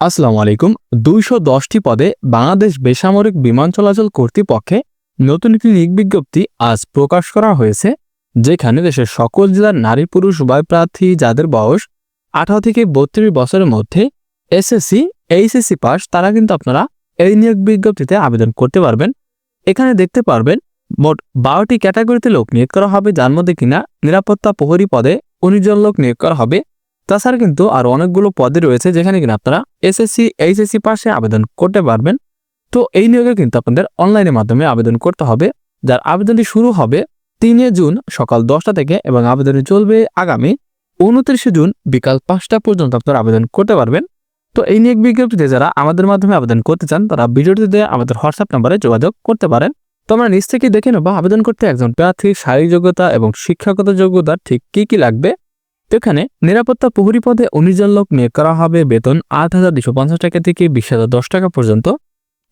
আসসালামু আলাইকুম। দুইশো দশটি পদে বাংলাদেশ বেসামরিক বিমান চলাচল কর্তৃপক্ষে নতুন একটি নিয়োগ বিজ্ঞপ্তি আজ প্রকাশ করা হয়েছে, যেখানে দেশের সকল জেলার নারী পুরুষ উভয় প্রার্থী যাদের বয়স আঠারো থেকে বত্রিশ বছরের মধ্যে এসএসসি, এইচএসসি পাস, তারা কিন্তু আপনারা এই নিয়োগ বিজ্ঞপ্তিতে আবেদন করতে পারবেন। এখানে দেখতে পারবেন, মোট বারোটি ক্যাটাগরিতে লোক নিয়োগ করা হবে, যার মধ্যে কিনা নিরাপত্তা প্রহরী পদে উনিশ জন লোক নিয়োগ করা হবে। তাছাড়া কিন্তু আরও অনেকগুলো পদে রয়েছে যেখানে কিনা আপনারা এসএসসি এইচএসসি পাশে আবেদন করতে পারবেন। তো এই নিয়োগে কিন্তু আপনাদের অনলাইনের মাধ্যমে আবেদন করতে হবে। যার আবেদনটি শুরু হবে তিনে জুন সকাল দশটা থেকে এবং আবেদনটি চলবে আগামী উনত্রিশে জুন বিকাল পাঁচটা পর্যন্ত আপনারা আবেদন করতে পারবেন। তো এই নিয়োগ বিজ্ঞপ্তিতে যারা আমাদের মাধ্যমে আবেদন করতে চান, তারা ভিডিওটিতে আমাদের হোয়াটসঅ্যাপ নাম্বারে যোগাযোগ করতে পারেন। তো আমরা নিচ থেকে দেখে নেব আবেদন করতে একজন প্রার্থীর শারীরিক যোগ্যতা এবং শিক্ষাগত যোগ্যতা ঠিক কি কি লাগবে। এখানে নিরাপত্তা প্রহরী পদে উনিশ জন লোক নিয়োগ করা হবে। বেতন আট হাজার দুশো পঞ্চাশ টাকা থেকে বিশ হাজার দশ টাকা পর্যন্ত।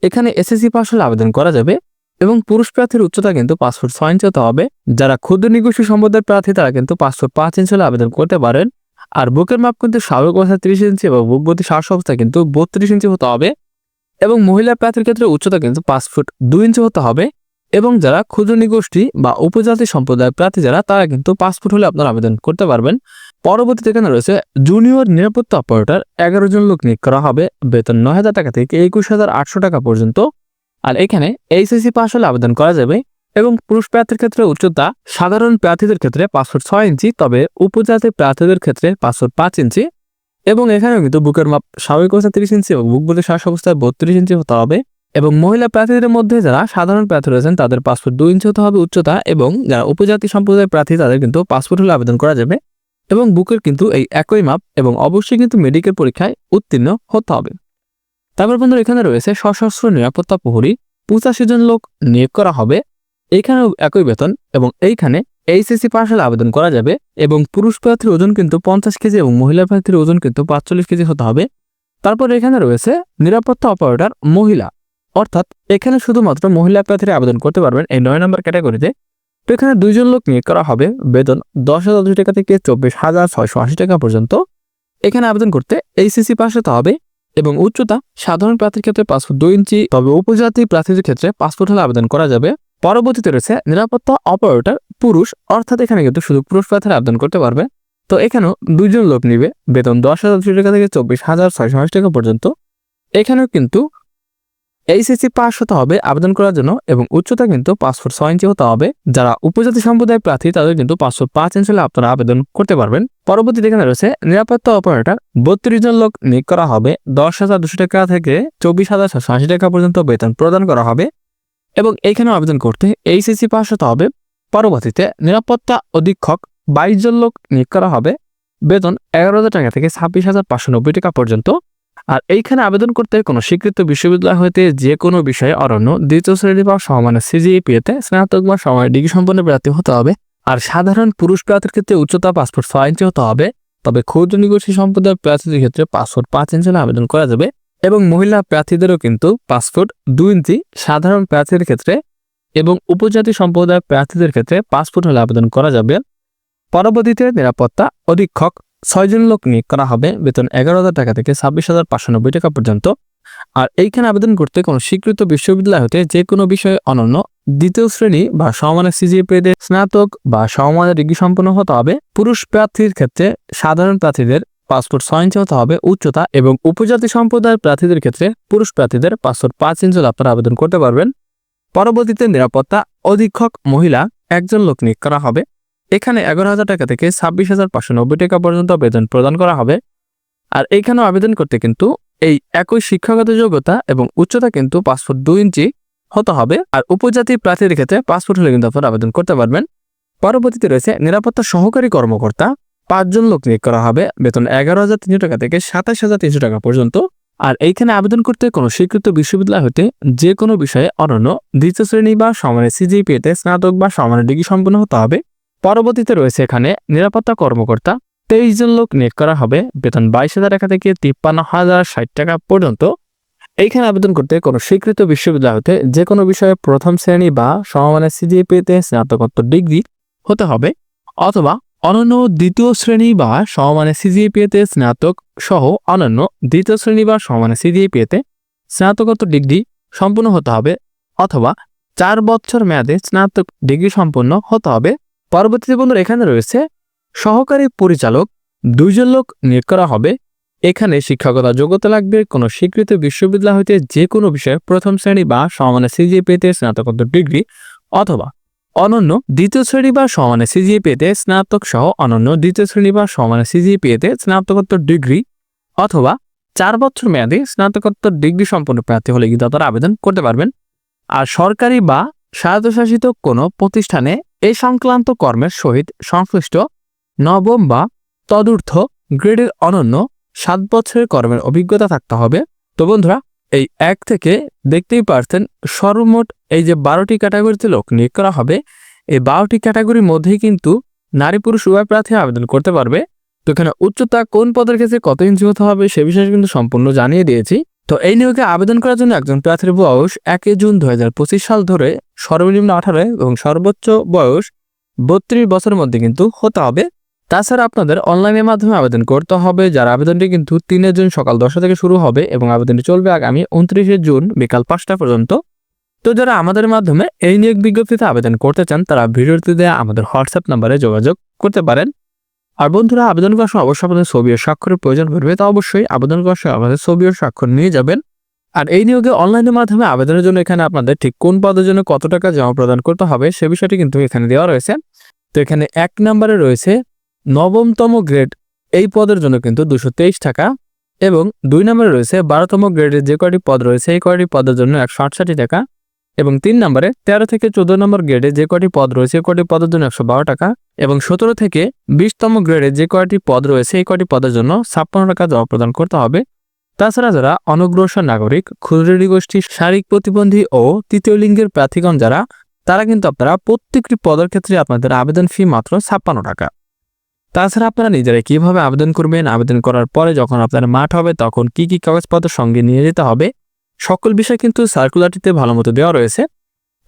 এখানে এসএসসি পাস হলে আবেদন করা যাবে এবং পুরুষ প্রার্থীর উচ্চতা কিন্তু পাঁচ ফুট ছয় ইঞ্চি হতে হবে। যারা ক্ষুদ্র নিগোষ্ঠী সম্পদের প্রার্থী তারা কিন্তু পাঁচ ফুট পাঁচ ইঞ্চ হলে আবেদন করতে পারেন। আর বুকের মাপ কিন্তু স্বাভাবিক অবস্থা ত্রিশ ইঞ্চি এবং বুকবতী শ্বাস অবস্থা কিন্তু বত্রিশ ইঞ্চি হতে হবে। এবং মহিলা প্রার্থীর ক্ষেত্রে উচ্চতা কিন্তু পাঁচ ফুট দুই ইঞ্চি হতে হবে। এবং যারা ক্ষুদ্র নিগোষ্ঠী বা উপজাতি সম্প্রদায়ের প্রার্থী যারা, তারা কিন্তু পাঁচ ফুট হলে আপনারা আবেদন করতে পারবেন। পরবর্তীতে এখানে রয়েছে জুনিয়র নিরাপত্তা অপারেটর এগারো জন লোক নিয়োগ করা হবে, বেতন নয় হাজার টাকা থেকে একুশ হাজার আটশো টাকা পর্যন্ত। আর এখানে এইচএসসি পাস হলে আবেদন করা যাবে এবং পুরুষ প্রার্থীর ক্ষেত্রে উচ্চতা, সাধারণ প্রার্থীদের ক্ষেত্রে পাঁচ ফুট ছয় ইঞ্চি, তবে উপজাতি প্রার্থীদের ক্ষেত্রে পাঁচ ফুট পাঁচ ইঞ্চি। এবং এখানেও কিন্তু বুকের মাপ স্বাভাবিক অবস্থা তিরিশ ইঞ্চি এবং বুক বলে শ্বাস অবস্থায় বত্রিশ ইঞ্চি হতে হবে। এবং মহিলা প্রার্থীদের মধ্যে যারা সাধারণ প্রার্থী রয়েছেন, তাদের পাসপোর্ট দুই ইঞ্চি হতে হবে উচ্চতা এবং যারা উপজাতি সম্প্রদায়ের প্রার্থী, তাদের কিন্তু পাসপোর্ট হলে আবেদন করা যাবে। এবং বুকের কিন্তু এই একই মাপ এবং অবশ্যই কিন্তু মেডিকেল পরীক্ষায় উত্তীর্ণ হতে হবে। তারপর বন্ধুরা এখানে রয়েছে সশস্ত্র নিরাপত্তা প্রহরী, পঁচাশি জন লোক নিয়োগ করা হবে। এইখানেও একই বেতন এবং এইখানে এইচএসসি পাস হলে আবেদন করা যাবে এবং পুরুষ প্রার্থীর ওজন কিন্তু পঞ্চাশ কেজি এবং মহিলা প্রার্থীর ওজন কিন্তু পাঁচচল্লিশ কেজি হতে হবে। তারপর এখানে রয়েছে নিরাপত্তা অপারেটর মহিলা। অর্থাৎ এখানে শুধুমাত্র মহিলা প্রার্থীরা আবেদন করতে পারবেন এই নয় নম্বর ক্যাটাগরিতে। তো এখানে দুইজন লোক নিয়োগ করা হবে। বেতন দশ হাজার দুশো টাকা থেকে চব্বিশ হাজার ছয়শো আশি টাকা পর্যন্ত। এখানে আবেদন করতে এইসিসি পাস হতে হবে এবং উচ্চতা সাধারণ প্রার্থীর ক্ষেত্রে পাসপোর্ট দুই ইঞ্চি, তবে উপজাতি প্রার্থীদের ক্ষেত্রে পাসপোর্ট হলে আবেদন করা যাবে। পরবর্তীতে রয়েছে নিরাপত্তা অপারেটর পুরুষ, অর্থাৎ এখানে কিন্তু শুধু পুরুষ প্রার্থীরা আবেদন করতে পারবে। তো এখানেও দুইজন লোক নিবে। বেতন দশ হাজার দুশো টাকা থেকে চব্বিশ হাজার ছয়শো আশি টাকা পর্যন্ত। এখানেও কিন্তু এইচএসসি পাস হতে হবে, আবেদন করার জন্য এবং উচ্চতা কিন্তু ফুট ছয় ইঞ্চি হতে হবে। যারা উপজাতি সম্প্রদায়ের প্রার্থী, তাদের কিন্তু ফুট পাঁচ ইঞ্চি হলে আপনারা আবেদন করতে পারবেন। পরবর্তীতে এখানে রয়েছে নিরাপত্তা অপারেটর। বত্রিশ জন লোক নিয়োগ করা হবে। দশ হাজার দুশো টাকা থেকে চব্বিশ হাজার ছশো আশি টাকা পর্যন্ত বেতন প্রদান করা হবে এবং এইখানেও আবেদন করতে এইচএসসি পাস হতে হবে। পরবর্তীতে নিরাপত্তা অধীক্ষক বাইশ জন লোক নিয়োগ করা হবে। বেতন এগারো হাজার টাকা থেকে ছাব্বিশ হাজার পাঁচশো নব্বই টাকা পর্যন্ত। আর এইখানে আবেদন করতে কোনো স্বীকৃত বিশ্ববিদ্যালয় হইতে যে কোনো বিষয়ে অরণ্য দ্বিতীয় শ্রেণি বা সমানের সিজিপিএতে স্নাতক বা সমানের ডিগ্রি সম্পন্ন প্রার্থী হতে হবে। আর সাধারণ পুরুষ প্রার্থীর ক্ষেত্রে উচ্চতা পাসপোর্ট ছয় ইঞ্চি হতে হবে। তবে ক্ষুদ্র নিগোষ্ঠী সম্প্রদায়ের প্রার্থীদের ক্ষেত্রে পাসপোর্ট পাঁচ ইঞ্চি আবেদন করা যাবে এবং মহিলা প্রার্থীদেরও কিন্তু পাসপোর্ট দুই ইঞ্চি সাধারণ প্রার্থীদের ক্ষেত্রে এবং উপজাতি সম্প্রদায়ের প্রার্থীদের ক্ষেত্রে পাসপোর্ট হলে আবেদন করা যাবে। পরবর্তীতে নিরাপত্তা অধীক্ষক ছয়জন লোক নিয়োগ করা হবে, বেতন এগারো হাজার টাকা থেকে ছাব্বিশ হাজার পাঁচশো নব্বই টাকা পর্যন্ত। আর এইখানে আবেদন করতে কোনো স্বীকৃত বিশ্ববিদ্যালয় হতে যে কোনো বিষয়ে অনন্য দ্বিতীয় শ্রেণি বা সমমানের সিজিপিএতে স্নাতক বা সমমানের ডিগ্রি সম্পন্ন হতে হবে। পুরুষ প্রার্থীর ক্ষেত্রে সাধারণ প্রার্থীদের পাসপোর্ট ছয় ইঞ্চি হতে হবে উচ্চতা এবং উপজাতি সম্প্রদায়ের প্রার্থীদের ক্ষেত্রে পুরুষ প্রার্থীদের পাসপোর্ট পাঁচ ইঞ্চি আপনারা আবেদন করতে পারবেন। পরবর্তীতে নিরাপত্তা অধীক্ষক মহিলা একজন লোক নিয়োগ করা হবে। এখানে এগারো হাজার টাকা থেকে ছাব্বিশ হাজার পাঁচশো নব্বই টাকা পর্যন্ত বেতন প্রদান করা হবে। আর এইখানেও আবেদন করতে কিন্তু এই একই শিক্ষাগত যোগ্যতা এবং উচ্চতা কিন্তু পাসপোর্ট দুই ইঞ্চি হতে হবে। আর উপজাতি প্রার্থীদের ক্ষেত্রে পাসপোর্ট হলে কিন্তু আপনারা আবেদন করতে পারবেন। পরবর্তীতে রয়েছে নিরাপত্তা সহকারী কর্মকর্তা। পাঁচজন লোক নিয়োগ করা হবে। বেতন এগারো হাজার তিনশো টাকা থেকে সাতাশ হাজার তিনশো টাকা পর্যন্ত। আর এইখানে আবেদন করতে কোনো স্বীকৃত বিশ্ববিদ্যালয় হতে যে কোনো বিষয়ে অনন্য দ্বিতীয় শ্রেণি বা সমানের সিজিপিএতে স্নাতক বা সমানের ডিগ্রি সম্পন্ন হতে হবে। পরবর্তীতে রয়েছে এখানে নিরাপত্তা কর্মকর্তা। তেইশ জন লোক নিয়োগ করা হবে। বেতন বাইশ হাজার টাকা থেকে তিপ্পান্ন হাজার ষাট টাকা পর্যন্ত। এইখানে আবেদন করতে কোনো স্বীকৃত বিশ্ববিদ্যালয় হতে যে কোনো বিষয়ে প্রথম শ্রেণি বা সমমানের সিজিপিএতে স্নাতকোত্তর ডিগ্রি হতে হবে অথবা অনন্য দ্বিতীয় শ্রেণি বা সমমানের সিজিপিএতে স্নাতক সহ অনন্য দ্বিতীয় শ্রেণি বা সমমানের সিজিপিএতে স্নাতকোত্তর ডিগ্রি সম্পূর্ণ হতে হবে অথবা চার বছর মেয়াদে স্নাতক ডিগ্রি সম্পন্ন হতে হবে। পরবর্তীতে বন্ধুরা এখানে রয়েছে সহকারী পরিচালক। দুইজন লোক নিয়োগ করা হবে। এখানে শিক্ষকতা যোগ্যতা লাগবে। কোনো স্বীকৃত বিশ্ববিদ্যালয় হইতে যে কোনো বিষয়ে প্রথম শ্রেণি বা সমানের সিজিপিএতে স্নাতকোত্তর ডিগ্রি অথবা অনন্য দ্বিতীয় শ্রেণি বা সমানের সিজিপিএতে স্নাতক সহ অনন্য দ্বিতীয় শ্রেণি বা সমানের সিজিপিএতে স্নাতকোত্তর ডিগ্রি অথবা চার বছর মেয়াদে স্নাতকোত্তর ডিগ্রি সম্পন্ন প্রার্থী হলে কিন্তু তারা আবেদন করতে পারবেন। আর সরকারি বা স্বায়ত্তশাসিত কোনো প্রতিষ্ঠানে এই সংক্রান্ত কর্মের সহিত সংশ্লিষ্ট নবম বা তদূর্ধ্ব গ্রেডের অনন্য সাত বছরের কর্মের অভিজ্ঞতা থাকতে হবে। তো বন্ধুরা, এই এক থেকে দেখতেই পারছেন সর্বমোট এই যে বারোটি ক্যাটাগরিতে লোক নিয়োগ করা হবে। এই বারোটি ক্যাটাগরির মধ্যেই কিন্তু নারী পুরুষ উভয় প্রার্থী আবেদন করতে পারবে। তো এখানে উচ্চতা কোন পদের ক্ষেত্রে কত ইঞ্চি হতে হবে সে বিষয়ে কিন্তু সম্পূর্ণ জানিয়ে দিয়েছি। তো এই নিয়োগে আবেদন করার জন্য একজন প্রার্থীর বয়স একই জুন দু হাজার পঁচিশ সাল ধরে সর্বনিম্ন আঠারো এবং সর্বোচ্চ বয়স বত্রিশ বছরের মধ্যে কিন্তু হতে হবে। তাছাড়া আপনাদের অনলাইনের মাধ্যমে আবেদন করতে হবে, যার আবেদনটি কিন্তু তিনের জুন সকাল দশটা থেকে শুরু হবে এবং আবেদনটি চলবে আগামী উনত্রিশে জুন বিকাল পাঁচটা পর্যন্ত। তো যারা আমাদের মাধ্যমে এই নিয়োগ বিজ্ঞপ্তিতে আবেদন করতে চান, তারা দেওয়া আমাদের হোয়াটসঅ্যাপ নাম্বারে যোগাযোগ করতে পারেন। আর বন্ধুরা, আবেদন করার সময় অবশ্যই আপনাদের ছবি স্বাক্ষরের প্রয়োজন পড়বে, তা অবশ্যই আবেদন করার সময় আমাদের ছবি ও স্বাক্ষর নিয়ে যাবেন। আর এই নিয়োগে অনলাইনের মাধ্যমে আবেদনের জন্য এখানে আপনাদের ঠিক কোন পদের জন্য কত টাকা জমা প্রদান করতে হবে, সে বিষয়টি কিন্তু এখানে দেওয়া রয়েছে। তো এখানে এক নম্বরে রয়েছে, নবমতম গ্রেড, এই পদের জন্য কিন্তু দুশো টাকা। এবং দুই নম্বরে রয়েছে, বারোতম গ্রেডের যে কয়টি পদ রয়েছে, এই কয়টি পদের জন্য একশো আটষট্টি টাকা। এবং তিন নম্বরে তেরো থেকে চোদ্দ নম্বর গ্রেডে যে কয়টি পদ রয়েছে কয়টি পদের জন্য একশো বারো টাকা এবং সতেরো থেকে বিশতম গ্রেডে যে কয়টি পদ রয়েছে, এই কয়টি পদের জন্য ছাপ্পান্ন টাকা জমা প্রদান করতে হবে। তাছাড়া যারা অনগ্রসর নাগরিক ক্ষুদ্র গোষ্ঠী, শারীরিক প্রতিবন্ধী ও তৃতীয় লিঙ্গের প্রার্থীগণ যারা, তারা কিন্তু আপনারা প্রত্যেকটি পদের ক্ষেত্রে আপনাদের আবেদন ফি মাত্র ছাপ্পান্ন টাকা। তাছাড়া আপনারা নিজেরা কীভাবে আবেদন করবেন, আবেদন করার পরে যখন আপনার মাঠ হবে তখন কি কি কাগজপত্র সঙ্গে নিয়ে যেতে হবে সকল বিষয় কিন্তু সার্কুলারটিতে ভালো মতো দেওয়া রয়েছে।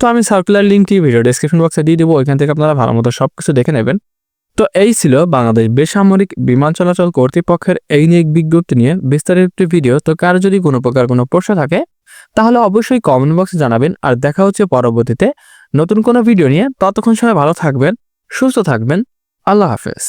তো আমি সার্কুলার লিঙ্কটি ভিডিও ডিসক্রিপশন বক্সে দিয়ে দেবো, ওইখান থেকে আপনারা ভালো মতো সব কিছু দেখে নেবেন। তো এই ছিল বাংলাদেশ বেসামরিক বিমান চলাচল কর্তৃপক্ষের এই নিয়ে বিজ্ঞপ্তি নিয়ে বিস্তারিত একটি ভিডিও তো কারও যদি কোনো প্রকার কোনো প্রশ্ন থাকে, তাহলে অবশ্যই কমেন্ট বক্সে জানাবেন। আর দেখা হচ্ছে পরবর্তীতে নতুন কোনো ভিডিও নিয়ে। ততক্ষণ সময় ভালো থাকবেন, সুস্থ থাকবেন। আল্লাহ হাফেজ।